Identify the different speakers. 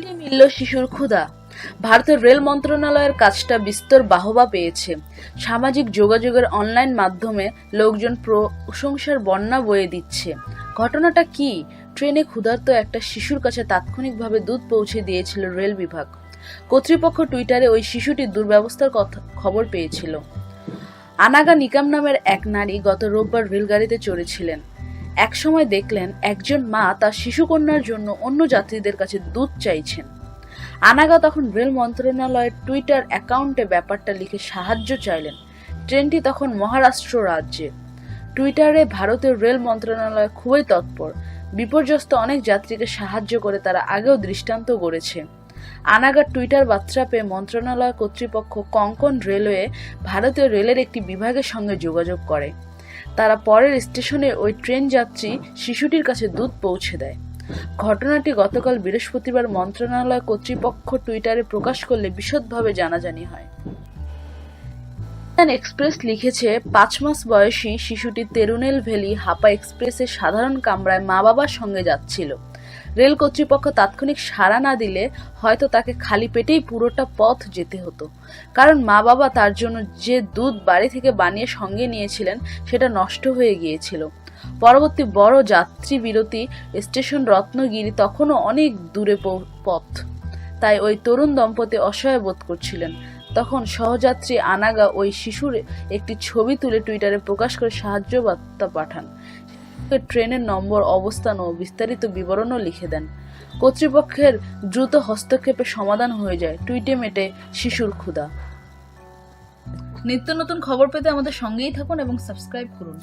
Speaker 1: মিলল শিশুর ক্ষুধা। ভারতের রেল মন্ত্রণালয়ের কাজটা বিস্তর বাহবা পেয়েছে। সামাজিক যোগাযোগের অনলাইন মাধ্যমে লোকজন প্রশংসার বন্যা বয়ে দিচ্ছে। ঘটনাটা কি? ট্রেনে ক্ষুধার্ত একটা শিশুর কাছে তাৎক্ষণিকভাবে দুধ পৌঁছে দিয়েছিল রেল বিভাগ। কর্তৃপক্ষ টুইটারে ওই শিশুটির দুর্ব্যবস্থার কথা, খবর পেয়েছিল। আনাগা নিকাম নামের এক নারী গত রোববার রেলগাড়িতে চড়েছিলেন। একসময় দেখলেন একজন মা তার শিশুকন্যার জন্য অন্য যাত্রীদের কাছে দুধ চাইছেন। আনাগা তখন রেল মন্ত্রণালয়ের টুইটার অ্যাকাউন্টে ব্যাপারটা লিখে সাহায্য চাইলেন। ট্রেনটি তখন মহারাষ্ট্র রাজ্যে। টুইটারে ভারতের রেল মন্ত্রণালয় খুবই তৎপর। বিপর্যস্ত অনেক যাত্রীকে সাহায্য করে তারা আগেও দৃষ্টান্ত গড়েছে আনাগার টুইটার বার্তা পেয়ে মন্ত্রণালয় কর্তৃপক্ষ কঙ্কন রেলওয়ে ভারতীয় রেলের একটি বিভাগের সঙ্গে যোগাযোগ করে। তারা পরের স্টেশনে ওই ট্রেন যাত্রী শিশুটির কাছে দুধ পৌঁছে দেয়। ঘটনাটি গতকাল বৃহস্পতিবার মন্ত্রণালয় কর্তৃপক্ষ টুইটারে প্রকাশ করলে বিশদভাবে জানাজানি হয়। এক্সপ্রেস লিখেছে, পাঁচ মাস বয়সী শিশুটি তেরুনেল ভ্যালি হাপা এক্সপ্রেসের সাধারণ কামরায় মা বাবার সঙ্গে যাচ্ছিল। রেল কর্তৃপক্ষ তাৎক্ষণিক সাড়া না দিলে হয়তো তাকে খালি পেটেই পুরোটা পথ যেতে হতো। কারণ মা বাবা তার জন্য যে দুধ বাড়ি থেকে বানিয়ে সঙ্গে নিয়েছিলেন, সেটা নষ্ট হয়ে গিয়েছিল। পরবর্তী বড় যাত্রী বিরতি স্টেশন রত্নগিরি তখনও অনেক দূরে পথ। তাই ওই তরুণ দম্পতি অসহায় বোধ করছিলেন। তখন সহযাত্রী আনাগা ওই শিশুর একটি ছবি তুলে টুইটারে প্রকাশ করে সাহায্য বার্তা পাঠান। ট্রেনের নম্বর, অবস্থান ও বিস্তারিত বিবরণও লিখে দেন। কর্তৃপক্ষের দ্রুত হস্তক্ষেপে সমাধান হয়ে যায়। টুইটে মেটে শিশুর ক্ষুধা। নিত্য নতুন খবর পেতে আমাদের সঙ্গেই থাকুন এবং সাবস্ক্রাইব করুন।